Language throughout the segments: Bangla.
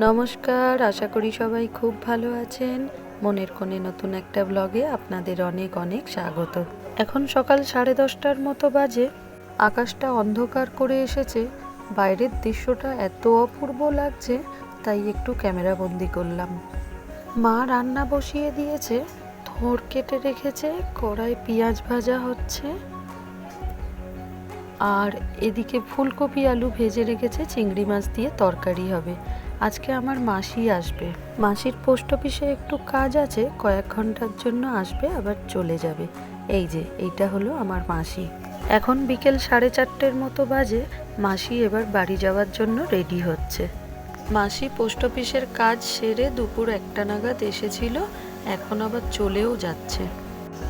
নমস্কার, আশা করি সবাই খুব ভালো আছেন। মনের কোণে নতুন একটা ব্লগে আপনাদের অনেক অনেক স্বাগত। এখন সকাল সাড়ে দশটার মতো বাজে। আকাশটা অন্ধকার করে এসেছে। বাইরের দৃশ্যটা এত অপূর্ব লাগছে, তাই একটু ক্যামেরা বন্দি করলাম। মা রান্না বসিয়ে দিয়েছে। থোড় কেটে রেখেছে। কড়াই পেঁয়াজ ভাজা হচ্ছে। আর এদিকে ফুলকপি আলু ভেজে রেখেছে। চিংড়ি মাছ দিয়ে তরকারি হবে। আজকে আমার মাসি আসবে। মাসির পোস্ট অফিসে একটু কাজ আছে, কয়েক ঘণ্টার জন্য আসবে, আবার চলে যাবে। এই যে, এইটা হলো আমার মাসি। এখন বিকেল সাড়ে চারটের মতো বাজে, মাসি এবার বাড়ি যাওয়ার জন্য রেডি হচ্ছে। মাসি পোস্ট অফিসের কাজ সেরে দুপুর একটা নাগাদ এসেছিল, এখন আবার চলেও যাচ্ছে।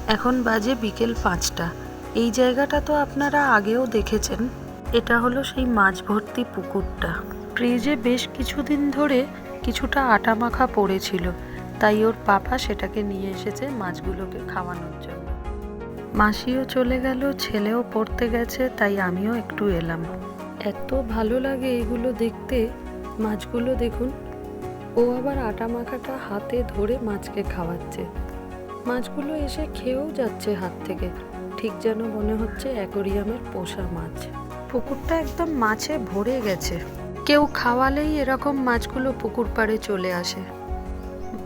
এখন বাজে বিকেল পাঁচটা। এই জায়গাটা তো আপনারা আগেও দেখেছেন। এটা হলো সেই মাছ ভর্তি পুকুরটা। ফ্রিজে বেশ কিছুদিন ধরে কিছুটা আটা মাখা পড়েছিল, তাই ওর পাপা সেটাকে নিয়ে এসেছে মাছগুলোকে খাওয়ানোর জন্য। মাসিও চলে গেল, ছেলেও পড়তে গেছে, তাই আমিও একটু এলাম। এত ভালো লাগে এগুলো দেখতে। মাছগুলো দেখুন। ও আবার আটা মাখাটা হাতে ধরে মাছকে খাওয়াচ্ছে। মাছগুলো এসে খেয়েও যাচ্ছে হাত থেকে। ঠিক যেন মনে হচ্ছে অ্যাকোরিয়ামের পোষা মাছ। পুকুরটা একদম মাছে ভরে গেছে। কেউ খাওয়ালেই এরকম মাছগুলো পুকুর পাড়ে চলে আসে।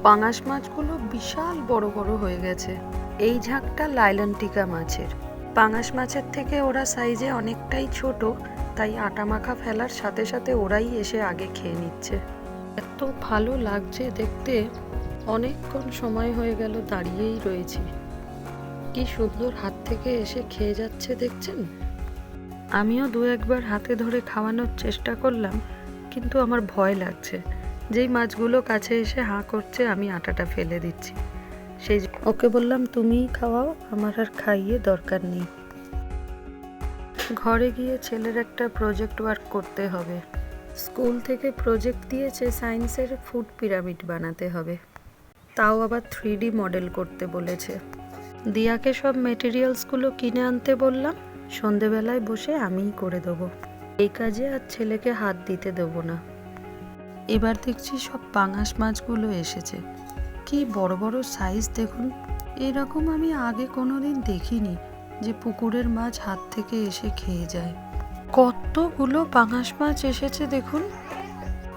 পাঙাশ মাছগুলো বিশাল বড় বড় হয়ে গেছে। এই ঝাঁকটা লাইলন্টিকা মাছের। পাঙাশ মাছের থেকে ওরা সাইজে অনেকটাই ছোট, তাই আটা মাখা ফেলার সাথে সাথে ওরাই এসে আগে খেয়ে নিচ্ছে। এত ভালো লাগছে দেখতে, অনেকক্ষণ সময় হয়ে গেল দাঁড়িয়েই রয়েছি। কি সুন্দর হাত থেকে এসে খেয়ে যাচ্ছে দেখছেন? আমিও দু একবার হাতে ধরে খাওয়ানোর চেষ্টা করলাম কিন্তু আমার ভয় লাগছে। যেই মাছগুলো কাছে এসে হাঁ করছে, আমি আটাটা ফেলে দিচ্ছি। সেই ওকে বললাম তুমিই খাওয়াও, আমার আর খাইয়ে দরকার নেই। ঘরে গিয়ে ছেলের একটা প্রজেক্ট ওয়ার্ক করতে হবে। স্কুল থেকে প্রজেক্ট দিয়েছে সায়েন্সের ফুড পিরামিড বানাতে হবে। তাও আবার থ্রি মডেল করতে বলেছে। দিয়াকে সব মেটেরিয়ালসগুলো কিনে আনতে বললাম, সন্ধেবেলায় বসে আমিই করে দেবো। এই কাজে আর ছেলেকে হাত দিতে দেবো না। এবার দেখছি সব পাঙাশ মাছগুলো এসেছে। কি বড় বড় সাইজ দেখুন। এরকম আমি আগে কোনোদিন দেখিনি যে পুকুরের মাছ হাত থেকে এসে খেয়ে যায়। কতগুলো পাঙাশ মাছ এসেছে দেখুন।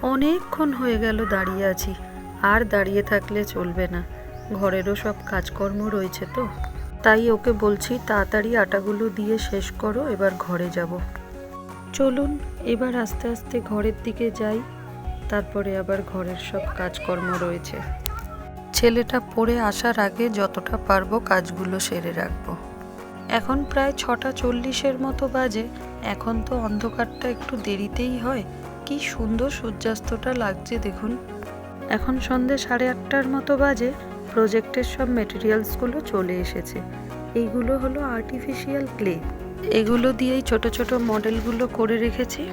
অনেকক্ষণ হয়ে গেল দাঁড়িয়ে আছি। আর দাঁড়িয়ে থাকলে চলবে না। ঘরেরও সব কাজকর্ম রয়েছে তো। তাই ওকে বলছি তাড়াতাড়ি আটাগুলো দিয়ে শেষ করো এবার ঘরে যাব। চলুন, এবার আস্তে আস্তে ঘরের দিকে যাই। তারপরে আবার ঘরের সব কাজকর্ম রয়েছে। ছেলেটা পড়ে আসার আগে যতটা পারব কাজগুলো সেরে রাখব। এখন প্রায় ছটা চল্লিশের মতো বাজে। এখন তো অন্ধকারটা একটু দেরিতেই হয়। কি সুন্দর সূর্যাস্তটা লাগছে দেখুন। এখন সন্ধে সাড়ে আটটার মতো বাজে। প্রজেক্টের সব মেটেরিয়ালসগুলো চলে এসেছে। এইগুলো হলো আর্টিফিশিয়াল ক্লে এগুলো দিয়েই ছোট ছোট মডেলগুলো করে রেখেছি।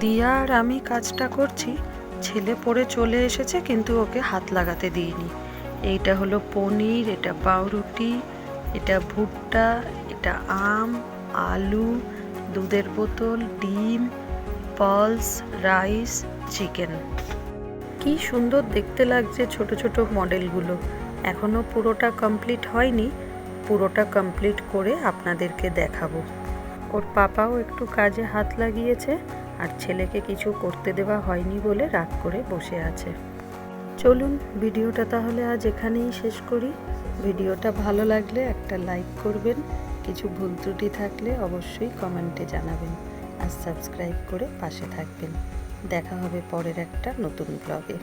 দিয়া আর আমি কাজটা করছি। ছেলে পড়ে চলে এসেছে কিন্তু ওকে হাত লাগাতে দিইনি। এইটা হলো পনির, এটা পাউরুটি, এটা ভুট্টা, এটা আম, আলু, দুধের বোতল, ডিম, পলস, রাইস, চিকেন। কি সুন্দর দেখতে লাগছে ছোট ছোট মডেলগুলো। এখনও পুরোটা কমপ্লিট হয়নি। পুরোটা কমপ্লিট করে আপনাদেরকে দেখাবো। ওর পাপাও একটু কাজে হাত লাগিয়েছে আর ছেলেকে কিছু করতে দেওয়া হয়নি বলে রাগ করে বসে আছে। চলুন ভিডিওটা তাহলে আজ এখানেই শেষ করি। ভিডিওটা ভালো লাগলে একটা লাইক করবেন। কিছু ভুল ত্রুটি থাকলে অবশ্যই কমেন্টে জানাবেন আর সাবস্ক্রাইব করে পাশে থাকবেন। দেখা হবে পরের একটা নতুন ব্লগে